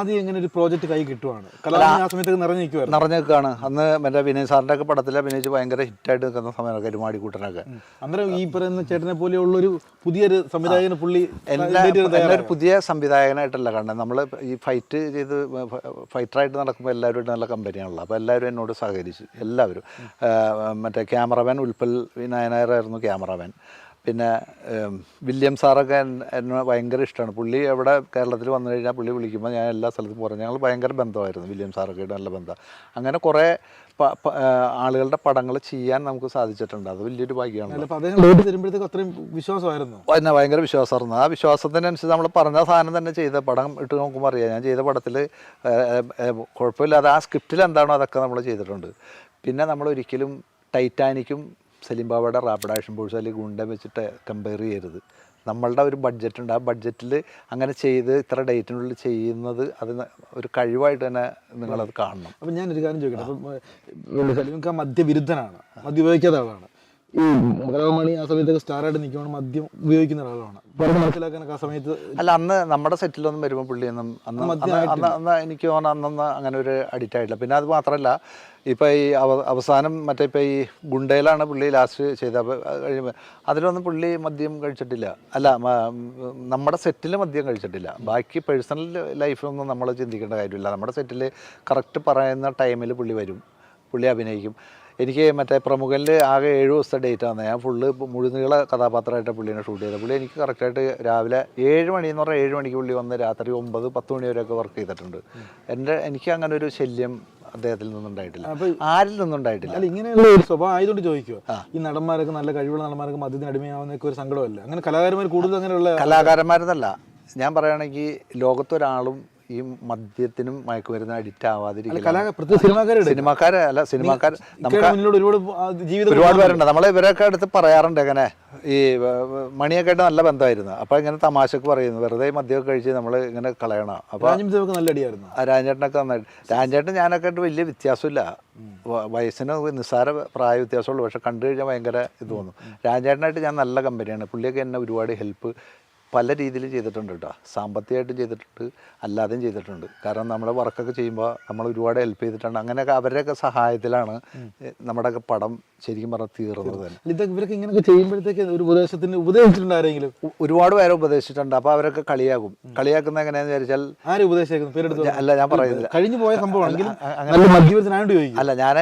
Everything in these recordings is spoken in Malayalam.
ആദ്യം എങ്ങനെ ഒരു പ്രോജക്റ്റ് കൈ കിട്ടുവാണ്. കലാകാരൻ ആ സമയത്ത് നിറഞ്ഞു നിൽക്കുവായിരുന്നു. നിറഞ്ഞു നിൽക്കുകയാണ് അന്ന് മറ്റേ വിനയ് സാറിന്റെ ഒക്കെ പടത്തിൽ അഭിനയിച്ച് ഭയങ്കര ഹിറ്റായിട്ട് നിൽക്കുന്ന സമയമാണ് കരുമാടി കൂട്ടനൊക്കെ. അന്നേരം ഈ പറയുന്ന ചേട്ടനെ പോലെയുള്ള ഒരു പുതിയൊരു സംവിധായകന് പുള്ളി എന്നെ ഒരു പുതിയ സംവിധായകനായിട്ടല്ല കാണുന്നത് നമ്മൾ ഈ ഫൈറ്റ് ചെയ്ത് ഫൈറ്ററായിട്ട് നടക്കുമ്പോൾ എല്ലാവരുമായിട്ട് നല്ല കമ്പനിയാണല്ലോ. അപ്പോൾ എല്ലാവരും എന്നോട് സഹകരിച്ചു എല്ലാവരും. മറ്റേ ക്യാമറമാൻ ഉൽപ്പൽ വിനായനായറായിരുന്നു ക്യാമറമാൻ. പിന്നെ വില്യം സാറൊക്കെ എന്നെ ഭയങ്കര ഇഷ്ടമാണ് പുള്ളി എവിടെ കേരളത്തിൽ വന്നു കഴിഞ്ഞാൽ പുള്ളി വിളിക്കുമ്പോൾ ഞാൻ എല്ലാ സ്ഥലത്തും പറഞ്ഞു ഞങ്ങൾ ഭയങ്കര ബന്ധമായിരുന്നു വില്യം സാറൊക്കെ നല്ല ബന്ധം. അങ്ങനെ കുറേ ആളുകളുടെ പടങ്ങൾ ചെയ്യാൻ നമുക്ക് സാധിച്ചിട്ടുണ്ട്. അത് വലിയൊരു ഭാഗ്യമാണ്. അത്രയും വിശ്വാസമായിരുന്നു. എന്നെ ഭയങ്കര വിശ്വാസമായിരുന്നു. ആ വിശ്വാസത്തിനനുസരിച്ച് നമ്മൾ പറഞ്ഞ സാധനം തന്നെ ചെയ്ത പടം ഇട്ട് നോക്കുമ്പോൾ അറിയാം. ഞാൻ ചെയ്ത പടത്തിൽ കുഴപ്പമില്ലാതെ ആ സ്ക്രിപ്റ്റിൽ എന്താണോ അതൊക്കെ നമ്മൾ ചെയ്തിട്ടുണ്ട്. പിന്നെ നമ്മൾ ഒരിക്കലും ടൈറ്റാനിക്കും സലിംബാബയുടെ റാപ്പിഡ് ആക്ഷൻ ബോഴ്സ് അല്ലെങ്കിൽ ഗുണ്ട വെച്ചിട്ട് കമ്പയർ ചെയ്യരുത്. നമ്മളുടെ ഒരു ബഡ്ജറ്റ് ഉണ്ട്. ആ ബഡ്ജറ്റിൽ അങ്ങനെ ചെയ്ത് ഇത്ര ഡേറ്റിനുള്ളിൽ ചെയ്യുന്നത് അത് ഒരു കഴിവായിട്ട് തന്നെ നിങ്ങളത് കാണണം. അപ്പം ഞാനൊരു കാര്യം ചോദിക്കട്ടെ? അപ്പം സലീംഖാൻ മദ്യവിരുദ്ധനാണ്. മദ്യ ഉപയോഗിക്കാത്ത ആളാണ്. ഈ കലാമണി ആ സമയത്തൊക്കെ സ്റ്റാറായിട്ട് നിൽക്കുമ്പോൾ മദ്യം ഉപയോഗിക്കുന്ന ഒരാളാണ്. പറഞ്ഞ് മനസ്സിലാക്കാനൊക്കെ ആ സമയത്ത് അല്ല അന്ന് നമ്മുടെ സെറ്റിലൊന്നും വരുമ്പോൾ പുള്ളിയൊന്നും അന്ന് അന്ന് അന്ന് എനിക്ക് തോന്നുന്നു അന്നൊന്നും അങ്ങനെ ഒരു അഡിക്റ്റ് ആയിട്ടില്ല. പിന്നെ അത് മാത്രമല്ല ഇപ്പോൾ ഈ അവ അവസാനം മറ്റേ ഇപ്പോൾ ഈ ഗുണ്ടയിലാണ് പുള്ളി ലാസ്റ്റ് ചെയ്ത കഴിയുമ്പോൾ അതിലൊന്നും പുള്ളി മദ്യം കഴിച്ചിട്ടില്ല. അല്ല നമ്മുടെ സെറ്റിൽ മദ്യം കഴിച്ചിട്ടില്ല. ബാക്കി പേഴ്സണൽ ലൈഫിലൊന്നും നമ്മൾ ചിന്തിക്കേണ്ട കാര്യമില്ല. നമ്മുടെ സെറ്റിൽ കറക്റ്റ് പറയുന്ന ടൈമിൽ പുള്ളി വരും. പുള്ളി അഭിനയിക്കും. എനിക്ക് മറ്റേ പ്രമുഖനിൽ ആകെ ഏഴ് ദിവസത്തെ ഡേറ്റ് ആണ്. ഞാൻ ഫുള്ള് മുഴുനീള കഥാപാത്രമായിട്ട് പുള്ളിനെ ഷൂട്ട് ചെയ്തത്. പുള്ളി എനിക്ക് കറക്റ്റായിട്ട് രാവിലെ ഏഴ് മണി എന്ന് പറഞ്ഞാൽ ഏഴ് മണിക്ക് പുള്ളി വന്ന് രാത്രി ഒമ്പത് പത്ത് മണി വരെയൊക്കെ വർക്ക് ചെയ്തിട്ടുണ്ട്. എന്റെ എനിക്ക് അങ്ങനെ ഒരു ശല്യം അദ്ദേഹത്തിൽ നിന്നുണ്ടായിട്ടില്ല. ആരിൽ നിന്നുണ്ടായിട്ടില്ല. അല്ല ഇങ്ങനെയുള്ള ഒരു സ്വഭാവം ആയതുകൊണ്ട് ചോദിക്കുക ഈ നടന്മാരൊക്കെ നല്ല കഴിവുള്ള നടന്മാരൊക്കെ മദ്യത്തിന് അടിമയാവുന്നൊക്കെ ഒരു സങ്കടമല്ല? അങ്ങനെ കലാകാരന്മാർ കൂടുതൽ അങ്ങനെയുള്ള കലാകാരന്മാരെന്നല്ല. ഞാൻ പറയുകയാണെങ്കിൽ ലോകത്തൊരാളും ഈ മദ്യത്തിനും മയക്കുമരുന്നിനും അഡിക്റ്റ് നമ്മളെ സിനിമാക്കാരെ അല്ല സിനിമാക്കാർ നമുക്ക് ഒരുപാട് പേരുണ്ട്. നമ്മൾ ഇവരൊക്കെ അടുത്ത് പറയാറുണ്ട് അങ്ങനെ ഈ മണിയൊക്കെ ആയിട്ട് നല്ല ബന്ധമായിരുന്നു. അപ്പൊ ഇങ്ങനെ തമാശക്ക് പറയുന്നു. വെറുതെ മദ്യമൊക്കെ കഴിച്ച് നമ്മൾ ഇങ്ങനെ കളയണം. അപ്പൊ നല്ല അടിയായിരുന്നു. രാജേട്ടനൊക്കെ നന്നായിട്ട് രാജേട്ടൻ ഞാനൊക്കെ ആയിട്ട് വലിയ വ്യത്യാസമില്ല. വയസ്സിന് നിസ്സാര പ്രായ വ്യത്യാസമുള്ളൂ. പക്ഷെ കണ്ടു കഴിഞ്ഞാൽ ഭയങ്കര ഇത് തോന്നും. രാജേട്ടനായിട്ട് ഞാൻ നല്ല കമ്പനിയാണ് പുള്ളിയൊക്കെ എന്നെ ഒരുപാട് ഹെൽപ്പ് പല രീതിയിൽ ചെയ്തിട്ടുണ്ട് കേട്ടോ. സാമ്പത്തികമായിട്ടും ചെയ്തിട്ടുണ്ട് അല്ലാതെയും ചെയ്തിട്ടുണ്ട്. കാരണം നമ്മുടെ വർക്കൊക്കെ ചെയ്യുമ്പോൾ നമ്മൾ ഒരുപാട് ഹെൽപ്പ് ചെയ്തിട്ടുണ്ട് അങ്ങനെയൊക്കെ അവരുടെയൊക്കെ സഹായത്തിലാണ് നമ്മുടെയൊക്കെ പടം ശരിക്കും പറഞ്ഞാൽ തീർന്നത് തന്നെ. ഇതൊക്കെ ഇവരൊക്കെ ഇങ്ങനെയൊക്കെ ചെയ്യുമ്പോഴത്തേക്ക് ഒരു ഉപദേശത്തിന് ഉപദേശിച്ചിട്ടുണ്ട് ആരെങ്കിലും? ഒരുപാട് പേരെ ഉപദേശിച്ചിട്ടുണ്ട്. അപ്പോൾ അവരൊക്കെ കളിയാകും കളിയാക്കുന്ന എങ്ങനെയാണെന്ന് വിചാരിച്ചാൽ ആരും ഉപദേശിക്കുന്നു പേരെടുത്ത് അല്ല ഞാൻ പറയുന്നില്ല. കഴിഞ്ഞു പോയ ചോദിക്കും. അല്ല ഞാൻ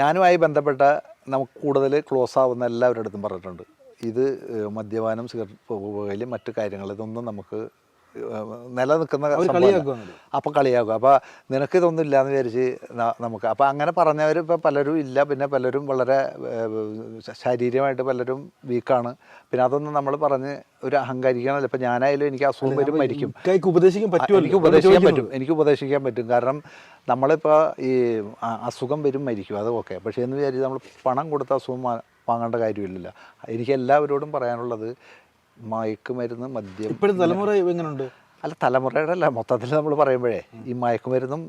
ഞാനുമായി ബന്ധപ്പെട്ട നമുക്ക് കൂടുതൽ ക്ലോസ് ആവുന്ന എല്ലാവരുടെ അടുത്തും പറഞ്ഞിട്ടുണ്ട്. ഇത് മദ്യപാനം സിഗരറ്റ് പുകയിൽ മറ്റു കാര്യങ്ങൾ ഇതൊന്നും നമുക്ക് നിലനിൽക്കുന്ന അപ്പം കളിയാകും അപ്പം കളിയാക്കും അപ്പോൾ നിനക്ക് ഇതൊന്നും ഇല്ലാന്ന് വിചാരിച്ച് ന- നമുക്ക് അപ്പം അങ്ങനെ പറഞ്ഞവർ ഇപ്പം പലരും ഇല്ല. പിന്നെ പലരും വളരെ ശാരീരികമായിട്ട് പലരും വീക്കാണ്. പിന്നെ അതൊന്നും നമ്മൾ പറഞ്ഞ് ഒരു അഹങ്കരിക്കണമല്ലോ. ഇപ്പം ഞാനായാലും എനിക്ക് അസുഖം വരും മരിക്കും. എനിക്ക് ഉപദേശിക്കാൻ പറ്റും എനിക്ക് ഉപദേശിക്കാൻ പറ്റും. എനിക്ക് ഉപദേശിക്കാൻ പറ്റും. കാരണം നമ്മളിപ്പോൾ ഈ അസുഖം വരും മരിക്കും. അത് ഓക്കെ. പക്ഷേ എന്ന് വിചാരിച്ച് നമ്മൾ പണം കൊടുത്ത അസുഖം വാങ്ങേണ്ട കാര്യമില്ലല്ലോ. എനിക്ക് എല്ലാവരോടും പറയാനുള്ളത് മയക്കുമരുന്ന് മദ്യം. ഇപ്പോഴും തലമുറ എങ്ങനെയുണ്ട് അല്ല തലമുറയുടെ അല്ല മൊത്തത്തിൽ നമ്മൾ പറയുമ്പോഴേ ഈ മയക്കുമരുന്നും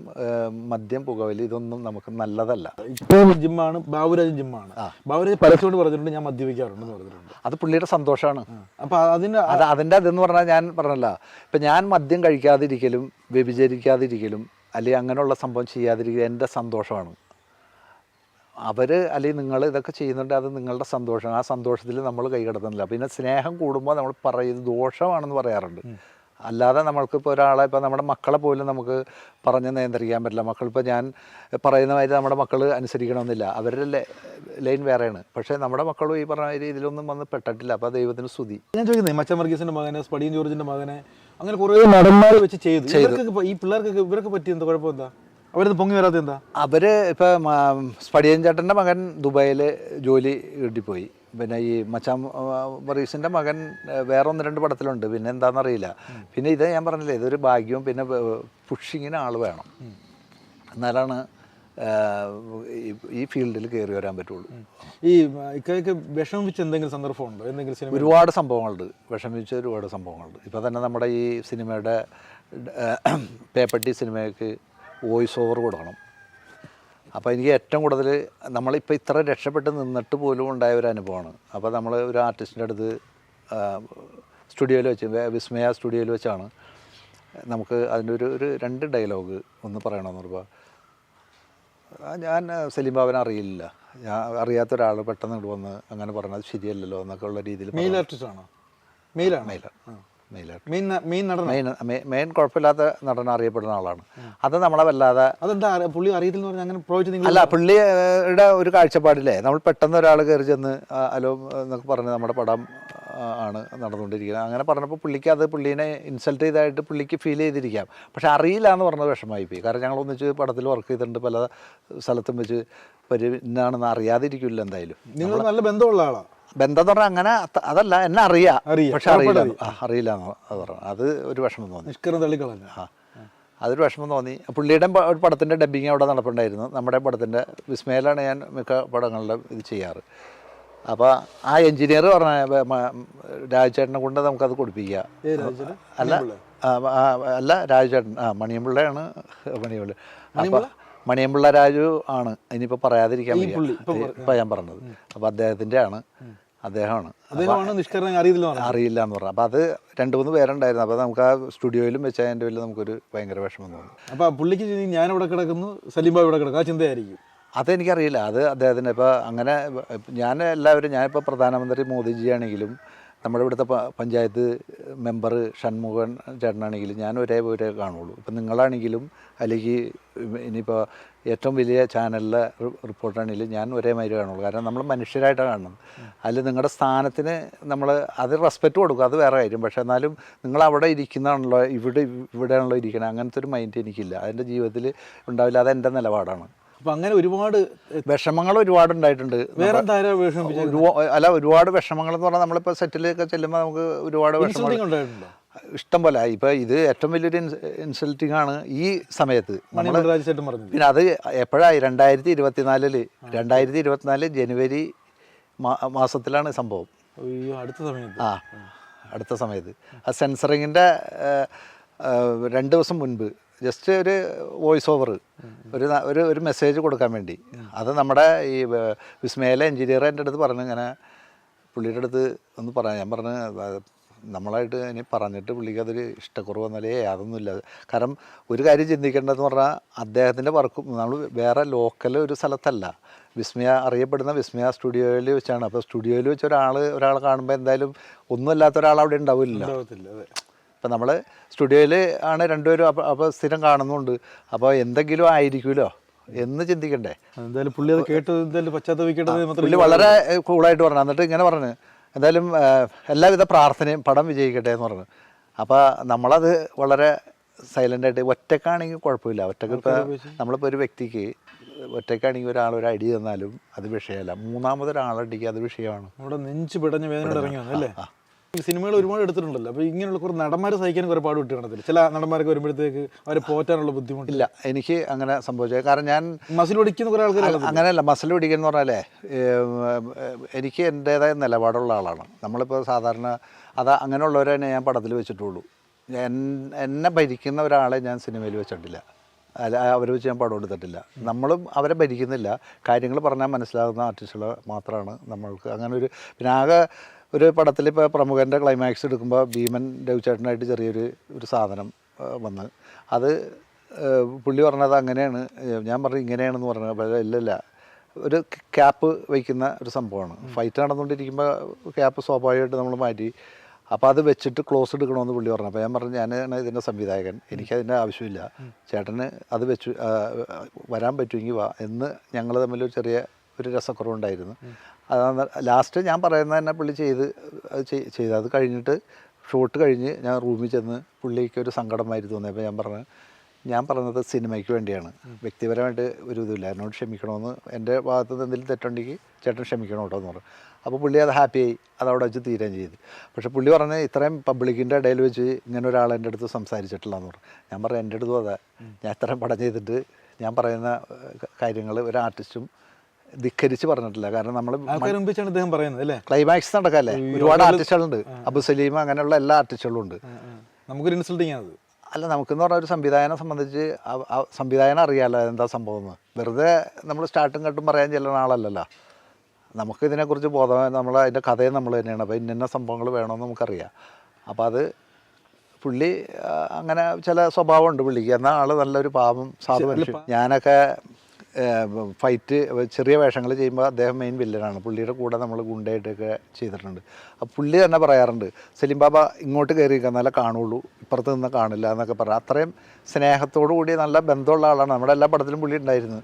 മദ്യം പുകവലി ഇതൊന്നും നമുക്ക് നല്ലതല്ല. ഇപ്പോൾ ജിമ്മാണ് ബാബുരാജ് ജിമ്മാണ്. ബാബുരാജ് പരസ്യമായിട്ട് പറഞ്ഞിട്ടുണ്ട് ഞാൻ മദ്യപിക്കാറുണ്ടെന്ന് പറഞ്ഞിട്ടുണ്ട്. അത് പുള്ളിയുടെ സന്തോഷമാണ് അപ്പോൾ അതിന്റെ അത് അതിന്റെ അതെന്ന് പറഞ്ഞാൽ ഞാൻ പറഞ്ഞല്ല. ഇപ്പം ഞാൻ മദ്യം കഴിക്കാതിരിക്കലും വ്യഭിചരിക്കാതിരിക്കലും അല്ലെങ്കിൽ അങ്ങനെയുള്ള സംഭവം ചെയ്യാതിരിക്കലും എന്റെ സന്തോഷമാണ്. അവർ അല്ലെങ്കിൽ നിങ്ങൾ ഇതൊക്കെ ചെയ്യുന്നുണ്ട് അത് നിങ്ങളുടെ സന്തോഷമാണ് ആ സന്തോഷത്തിൽ നമ്മൾ കൈകടത്തുന്നില്ല പിന്നെ സ്നേഹം കൂടുമ്പോൾ നമ്മൾ പറയുന്നത് ദോഷമാണെന്ന് പറയാറുണ്ട്. അല്ലാതെ നമ്മൾക്കിപ്പോൾ ഒരാളെ ഇപ്പോൾ നമ്മുടെ മക്കളെ പോലും നമുക്ക് പറഞ്ഞ് നിയന്ത്രിക്കാൻ പറ്റില്ല. മക്കളിപ്പോൾ ഞാൻ പറയുന്ന മാതിരി നമ്മുടെ മക്കൾ അനുസരിക്കണമെന്നില്ല. അവരുടെ ലൈൻ വേറെയാണ്. പക്ഷേ നമ്മുടെ മക്കളും ഈ പറഞ്ഞ രീതിയിലൊന്നും വന്ന് പെട്ടിട്ടില്ല. അപ്പോൾ ദൈവത്തിന് സ്തുതി. ഞാൻ ചോദിക്കുന്നത് മച്ചൻ വർഗീസിന്റെ മകനെ സ്പടിയൻ ജോർജിന്റെ മകനെ അങ്ങനെ കുറേ നടന്മാർ വെച്ച് ചെയ്തു. ഈ പിള്ളേർക്കൊക്കെ ഇവരൊക്കെ പറ്റിയ എന്താ കുഴപ്പം എന്താ? അവരത് പൊങ്ങി വരാത്ത എന്താ? അവർ ഇപ്പൊ സ്പടിയൻ ചേട്ടന്റെ മകൻ ദുബായിൽ ജോലി കിട്ടിപ്പോയി. പിന്നെ ഈ മച്ചാം മറീസിന്റെ മകൻ വേറെ ഒന്ന് രണ്ട് പടത്തിലുണ്ട്. പിന്നെ എന്താണെന്നറിയില്ല പിന്നെ ഇത് ഞാൻ പറഞ്ഞില്ലേ ഇതൊരു ഭാഗ്യവും പിന്നെ പുഷിങ്ങിന് ആൾ വേണം. എന്നാലാണ് ഈ- ഫീൽഡിൽ കയറി വരാൻ പറ്റുള്ളൂ. ഈ ഇക്കയ്ക്ക് വിഷം വെച്ച് എന്തെങ്കിലും സന്ദർഭമുണ്ടോ? എന്തെങ്കിലും സിനിമ ഒരുപാട് സംഭവങ്ങളുണ്ട്. വിഷമിച്ച ഒരുപാട് സംഭവങ്ങളുണ്ട്. ഇപ്പോൾ തന്നെ നമ്മുടെ ഈ സിനിമയുടെ പേപ്പട്ടി സിനിമയ്ക്ക് വോയിസ് ഓവർ കൊടുക്കണം. അപ്പോൾ എനിക്ക് ഏറ്റവും കൂടുതൽ നമ്മളിപ്പോൾ ഇത്ര രക്ഷപ്പെട്ട് നിന്നിട്ട് പോലും ഉണ്ടായ ഒരു അനുഭവമാണ്. അപ്പോൾ നമ്മൾ ഒരു ആർട്ടിസ്റ്റിന്റെ അടുത്ത് സ്റ്റുഡിയോയിൽ വെച്ച് വിസ്മയ സ്റ്റുഡിയോയിൽ വെച്ചാണ് നമുക്ക് അതിന്റെ ഒരു ഒരു രണ്ട് ഡയലോഗ് ഒന്ന് പറയണമെന്ന് പറയുമ്പോൾ ഞാൻ സലീം ബാബനെ അറിയില്ല. ഞാൻ അറിയാത്ത ഒരാൾ പെട്ടെന്ന് ഇവിടെ വന്ന് അങ്ങനെ പറഞ്ഞത് ശരിയല്ലല്ലോ എന്നൊക്കെ ഉള്ള രീതിയിൽ മെയിൽ ആർട്ടിസ്റ്റാണോ മെയിലാണ് മെയിലാണ് മെയിൻ മെയിൻ നടന? മെയിൻ മെയിൻ കുഴപ്പമില്ലാത്ത നടൻ അറിയപ്പെടുന്ന ആളാണ്. അത് നമ്മളെ വല്ലാതെ അതെന്താ പുള്ളി അറിയത്തില്ലെന്ന് പറഞ്ഞാൽ അങ്ങനെ പ്രോജക്റ്റ് നിങ്ങൾ അല്ല പുള്ളിയുടെ ഒരു കാഴ്ചപ്പാടില്ലേ? നമ്മൾ പെട്ടെന്ന് ഒരാൾ കയറി ചെന്ന് ഹലോ എന്നൊക്കെ പറഞ്ഞ് നമ്മുടെ പടം ആണ് നടന്നുകൊണ്ടിരിക്കുന്നത്. അങ്ങനെ പറഞ്ഞപ്പോൾ പുള്ളിക്ക് അത് പുള്ളീനെ ഇൻസൾട്ട് ചെയ്തായിട്ട് പുള്ളിക്ക് ഫീൽ ചെയ്തിരിക്കാം. പക്ഷെ അറിയില്ല എന്ന് പറഞ്ഞത് വിഷമമായി പോയി കാരണം ഞങ്ങൾ ഒന്നിച്ച് പടത്തിൽ വർക്ക് ചെയ്തിട്ടുണ്ട് പല സ്ഥലത്തും വെച്ച് പരി ഇന്നാണെന്ന് അറിയാതിരിക്കില്ല എന്തായാലും. നിങ്ങൾ നല്ല ബന്ധമുള്ള ആളാണ് ബന്ധം എന്ന് പറഞ്ഞാൽ അങ്ങനെ അതല്ല എന്നെ അറിയാം. പക്ഷെ അറിയില്ല. അറിയില്ല അത് പറഞ്ഞു. അത് ഒരു വിഷമം തോന്നി. നിഷ്കരം തള്ളിക്കളഞ്ഞ ആ അതൊരു വിഷമം തോന്നി. പുള്ളിയുടെ ഒരു പടത്തിന്റെ ഡബ്ബിങ് അവിടെ നടപ്പുണ്ടായിരുന്നു. നമ്മുടെ പടത്തിന്റെ വിസ്മയിലാണ് ഞാൻ മിക്ക പടങ്ങളിലും ഇത് ചെയ്യാറ്. അപ്പോൾ ആ എഞ്ചിനീയർ പറഞ്ഞ രാജചേട്ടനെ കൊണ്ട് നമുക്കത് കൊടുപ്പിക്കുക അല്ല അല്ല രാജചേട്ടൻ. ആ മണിയമ്പിള്ളയാണ് മണിയമ്പിള്ള? അപ്പോൾ മണിയമ്പിള്ള രാജു ആണ്. ഇനിയിപ്പോൾ പറയാതിരിക്കാൻ വയ്യ. ഇപ്പൊ ഞാൻ പറഞ്ഞത്. അപ്പോൾ അദ്ദേഹത്തിന്റെ ആണ് അദ്ദേഹമാണ്. അദ്ദേഹമാണ് നിഷ്കരണം അറിയത്തില്ല അറിയില്ല എന്ന് പറഞ്ഞു അപ്പോൾ അത് രണ്ട് മൂന്ന് പേരുണ്ടായിരുന്നു. അപ്പോൾ നമുക്ക് ആ സ്റ്റുഡിയോയിലും വെച്ച് അതിന്റെ പേരിൽ നമുക്കൊരു ഭയങ്കര വിഷമം തോന്നി. അപ്പൊ പുള്ളിക്ക് ഞാൻ ഇവിടെ കിടക്കുന്നു സലീംബാബ് ഇവിടെ കിടക്കും ആ ചിന്തയായിരിക്കും. അതെനിക്കറിയില്ല. അത് അദ്ദേഹത്തിന്റെ ഇപ്പോൾ അങ്ങനെ ഞാൻ എല്ലാവരും ഞാനിപ്പോൾ പ്രധാനമന്ത്രി മോദിജിയാണെങ്കിലും നമ്മുടെ ഇവിടുത്തെ പഞ്ചായത്ത് മെമ്പർ ഷൺമുഖൻ ചേട്ടനാണെങ്കിലും ഞാൻ ഒരേ ഒരേ കാണുള്ളൂ. ഇപ്പം നിങ്ങളാണെങ്കിലും അല്ലെങ്കിൽ ഇനിയിപ്പോൾ ഏറ്റവും വലിയ ചാനലിലെ റിപ്പോർട്ടാണെങ്കിലും ഞാൻ ഒരേ മാതിരി കാണുള്ളൂ. കാരണം നമ്മൾ മനുഷ്യരായിട്ടാണ് കാണുന്നത്. അതിൽ നിങ്ങളുടെ സ്ഥാനത്തിന് നമ്മൾ അത് റെസ്പെക്റ്റ് കൊടുക്കും. അത് വേറെ കാര്യം. പക്ഷേ എന്നാലും നിങ്ങൾ അവിടെ ഇരിക്കുന്നതാണല്ലോ ഇവിടെ ഇവിടെയാണല്ലോ ഇരിക്കണം. അങ്ങനത്തെ ഒരു മൈൻഡ് എനിക്കില്ല. അതിന്റെ ജീവിതത്തിൽ ഉണ്ടാവില്ല. അത് എന്റെ നിലപാടാണ്. അപ്പൊ അങ്ങനെ ഒരുപാട് വിഷമങ്ങൾ ഒരുപാട് ഉണ്ടായിട്ടുണ്ട്. വേറെ അല്ല ഒരുപാട് വിഷമങ്ങൾ എന്ന് പറഞ്ഞാൽ നമ്മളിപ്പോ സെറ്റിലൊക്കെ ചെല്ലുമ്പോൾ നമുക്ക് ഒരുപാട് വിഷമങ്ങൾ ഇഷ്ടം പോലെ. ഇപ്പൊ ഇത് ഏറ്റവും വലിയൊരു ഇൻസൾട്ടിങ് ആണ് ഈ സമയത്ത്. പിന്നെ അത് എപ്പോഴായി? രണ്ടായിരത്തി ഇരുപത്തിനാലിൽ രണ്ടായിരത്തി ഇരുപത്തിനാല് ജനുവരി മാസത്തിലാണ് സംഭവം. അടുത്ത സമയത്ത്. ആ അടുത്ത സമയത്ത്. ആ സെൻസറിങ്ങിന്റെ രണ്ട് ദിവസം മുൻപ്. ജസ്റ്റ് ഒരു വോയിസ് ഓവർ ഒരു ഒരു ഒരു മെസ്സേജ് കൊടുക്കാൻ വേണ്ടി. അത് നമ്മുടെ ഈ വിസ്മയിലെ എഞ്ചിനീയർ എന്റെ അടുത്ത് പറഞ്ഞു ഇങ്ങനെ പുള്ളിയുടെ അടുത്ത് ഒന്ന് പറയാം ഞാൻ പറഞ്ഞു നമ്മളായിട്ട് ഇനി പറഞ്ഞിട്ട് പുള്ളിക്ക് അതൊരു ഇഷ്ടക്കുറവ് വന്നാലേ യാതൊന്നുമില്ല. കാരണം ഒരു കാര്യം ചിന്തിക്കേണ്ടതെന്ന് പറഞ്ഞാൽ അദ്ദേഹത്തിന്റെ വർക്കും നമ്മൾ വേറെ ലോക്കൽ ഒരു സ്ഥലത്തല്ല. വിസ്മയ അറിയപ്പെടുന്ന വിസ്മയ സ്റ്റുഡിയോയിൽ വെച്ചാണ്. അപ്പോൾ സ്റ്റുഡിയോയിൽ വെച്ച് ഒരാൾ ഒരാൾ കാണുമ്പോൾ എന്തായാലും ഒന്നുമല്ലാത്ത ഒരാൾ അവിടെ ഉണ്ടാവില്ല. ഇപ്പം നമ്മൾ സ്റ്റുഡിയോയിൽ ആണ് രണ്ടുപേരും അപ്പോൾ അപ്പോൾ സ്ഥിരം കാണുന്നുണ്ട്. അപ്പോൾ എന്തെങ്കിലും ആയിരിക്കുമല്ലോ എന്ന് ചിന്തിക്കണ്ടേ. എന്തായാലും പുള്ളി അത് കേട്ട് എന്തായാലും പശ്ചാത്തപിക്കേണ്ടത് പുള്ളി വളരെ കൂളായിട്ട് പറഞ്ഞു. എന്നിട്ട് ഇങ്ങനെ പറഞ്ഞു. എന്തായാലും എല്ലാവിധ പ്രാർത്ഥനയും പടം വിജയിക്കട്ടെ എന്ന് പറഞ്ഞു. അപ്പോൾ നമ്മളത് വളരെ സൈലന്റ് ആയിട്ട് ഒറ്റക്കാണെങ്കിൽ കുഴപ്പമില്ല. ഒറ്റയ്ക്ക് ഇപ്പോൾ നമ്മളിപ്പോൾ ഒരു വ്യക്തിക്ക് ഒറ്റക്കാണെങ്കിൽ ഒരാൾ ഒരു അടി തന്നാലും അത് വിഷയമല്ല. മൂന്നാമതൊരാളടിക്കുക അത് വിഷയമാണ്. നമ്മുടെ നെഞ്ച് പിടഞ്ഞ വേദന ഇറങ്ങി അല്ലേ? സിനിമകൾ ഒരുപാട് എടുത്തിട്ടുണ്ടല്ലോ. അപ്പൊ ഇങ്ങനെയുള്ള കുറേ നടന്മാരെ സഹിക്കാൻ കുറെ പാട് വിട്ടിട്ടുണ്ടല്ലോ ചില നടന്മാരൊക്കെ വരുമ്പോഴത്തേക്ക് അവരെ പോറ്റാനുള്ള ബുദ്ധിമുട്ടില്ല എനിക്ക് അങ്ങനെ സംഭവിച്ചത്. കാരണം ഞാൻ മസിൽ ഒടിക്കുന്ന കുറെ ആൾക്കാർ അങ്ങനെയല്ല മസിൽ പിടിക്കുന്ന പറഞ്ഞാലേ എനിക്ക് എന്റേതായ നിലപാടുള്ള ആളാണ്. നമ്മളിപ്പോൾ സാധാരണ അത് അങ്ങനെയുള്ളവരെ തന്നെ ഞാൻ പടത്തിൽ വെച്ചിട്ടുള്ളൂ. ഞാൻ എന്നെ ഭരിക്കുന്ന ഒരാളെ ഞാൻ സിനിമയിൽ വെച്ചിട്ടില്ല. അല്ല അവരെ വെച്ച് ഞാൻ പടം എടുത്തിട്ടില്ല. നമ്മളും അവരെ ഭരിക്കുന്നില്ല. കാര്യങ്ങൾ പറഞ്ഞാൽ മനസ്സിലാകുന്ന ആർട്ടിസ്റ്റുകൾ മാത്രമാണ് നമ്മൾക്ക്. അങ്ങനെ ഒരു പിന്നെ ആകെ ഒരു പടത്തിൽ ഇപ്പോൾ പ്രമുഖന്റെ ക്ലൈമാക്സ് എടുക്കുമ്പോൾ ഭീമൻ രവിചേട്ടനായിട്ട് ചെറിയൊരു ഒരു സാധനം വന്ന്. അത് പുള്ളി പറഞ്ഞത് അങ്ങനെയാണ്. ഞാൻ പറഞ്ഞു ഇങ്ങനെയാണെന്ന് പറഞ്ഞത് അപ്പോൾ ഇല്ലല്ല. ഒരു ക്യാപ്പ് വയ്ക്കുന്ന ഒരു സംഭവമാണ്. ഫൈറ്റ് നടന്നുകൊണ്ടിരിക്കുമ്പോൾ ക്യാപ്പ് സ്വാഭാവികമായിട്ട് നമ്മൾ മാറ്റി. അപ്പോൾ അത് വെച്ചിട്ട് ക്ലോസ് എടുക്കണമെന്ന് പുള്ളി പറഞ്ഞു. അപ്പോൾ ഞാൻ പറഞ്ഞു ഞാനാണ് ഇതിന്റെ സംവിധായകൻ. എനിക്കതിന്റെ ആവശ്യമില്ല. ചേട്ടന് അത് വെച്ചു വരാൻ പറ്റുമെങ്കിൽ വാ. എന്ന് ഞങ്ങൾ ഒരു ചെറിയ ഒരു രസക്കുറവുണ്ടായിരുന്നു. അത് ലാസ്റ്റ് ഞാൻ പറയുന്നത് തന്നെ പുള്ളി ചെയ്ത് അത് ചെയ്- ചെയ്ത്. അത് കഴിഞ്ഞിട്ട് ഷൂട്ട് കഴിഞ്ഞ് ഞാൻ റൂമിൽ ചെന്ന് പുള്ളിക്ക് ഒരു സങ്കടമായിരുന്നു തോന്നിയത് അപ്പോൾ ഞാൻ പറഞ്ഞു ഞാൻ പറഞ്ഞത് സിനിമയ്ക്ക് വേണ്ടിയാണ്. വ്യക്തിപരമായിട്ട് ഒരു ഇതില്ല എന്നോട് ക്ഷമിക്കണമെന്ന് എന്റെ ഭാഗത്ത് നിന്ന് എന്തെങ്കിലും തെറ്റുണ്ടെങ്കിൽ ചേട്ടൻ ക്ഷമിക്കണം കേട്ടോ എന്ന് പറഞ്ഞു. അപ്പോൾ പുള്ളി അത് ഹാപ്പിയായി അത് അവിടെ വെച്ച് തീരുകയും ചെയ്തു. പക്ഷേ പുള്ളി പറഞ്ഞ് ഇത്രയും പബ്ലിക്കിന്റെ ഇടയിൽ വെച്ച് ഇങ്ങനെ ഒരാൾ എന്റെ അടുത്ത് സംസാരിച്ചിട്ടില്ല എന്ന് പറഞ്ഞു. ഞാൻ പറഞ്ഞു എന്റെ അടുത്തും അതാ. ഞാൻ ഇത്രയും പടം ചെയ്തിട്ട് ഞാൻ പറയുന്ന കാര്യങ്ങൾ ഒരു ആർട്ടിസ്റ്റും ധിക്കരിച്ച് പറഞ്ഞിട്ടില്ല. കാരണം നമ്മൾ ഇദ്ദേഹം പറയുന്നത് അല്ലേ? ക്ലൈമാക്സ് നടക്കല്ലേ? ഒരുപാട് ആർട്ടിസ്റ്റുകളുണ്ട്. അബു സലീം അങ്ങനെയുള്ള എല്ലാ ആർട്ടിസ്റ്റുകളും ഉണ്ട്. നമുക്ക്. നമുക്കൊരു ഇൻസൾട്ടിങ് ആണ് അല്ല നമുക്കെന്ന് പറഞ്ഞാൽ ഒരു സംവിധായകനെ സംബന്ധിച്ച് സംവിധായകനെ അറിയാമല്ലോ എന്താ സംഭവം എന്ന്. വെറുതെ നമ്മൾ സ്റ്റാർട്ടും കട്ടും പറയാൻ ചെല്ലുന്ന ആളല്ലല്ലോ. നമുക്ക് ഇതിനെക്കുറിച്ച് ബോധം നമ്മൾ അതിന്റെ കഥയും നമ്മൾ തന്നെയാണ്. അപ്പോൾ ഇന്ന സംഭവങ്ങൾ വേണമെന്ന് നമുക്കറിയാം. അപ്പോൾ അത് പുള്ളി അങ്ങനെ ചില സ്വഭാവമുണ്ട് പുള്ളിക്ക്. എന്നാൽ ആൾ നല്ലൊരു പാവം സാധു മനുഷ്യൻ. ഞാനൊക്കെ ഫൈറ്റ് ചെറിയ വേഷങ്ങൾ ചെയ്യുമ്പോൾ അദ്ദേഹം മെയിൻ വില്ലനാണ് പുള്ളിയുടെ കൂടെ നമ്മൾ ഗുണ്ടയായിട്ടൊക്കെ ചെയ്തിട്ടുണ്ട്. അപ്പോൾ പുള്ളി തന്നെ പറയാറുണ്ട് സലീം ബാബ ഇങ്ങോട്ട് കയറി എന്നാലേ കാണുള്ളൂ ഇപ്പുറത്ത് നിന്ന് കാണില്ല എന്നൊക്കെ പറയാം അത്രയും സ്നേഹത്തോടു കൂടി നല്ല ബന്ധമുള്ള ആളാണ്. നമ്മുടെ എല്ലാ പടത്തിലും പുള്ളി ഉണ്ടായിരുന്നു.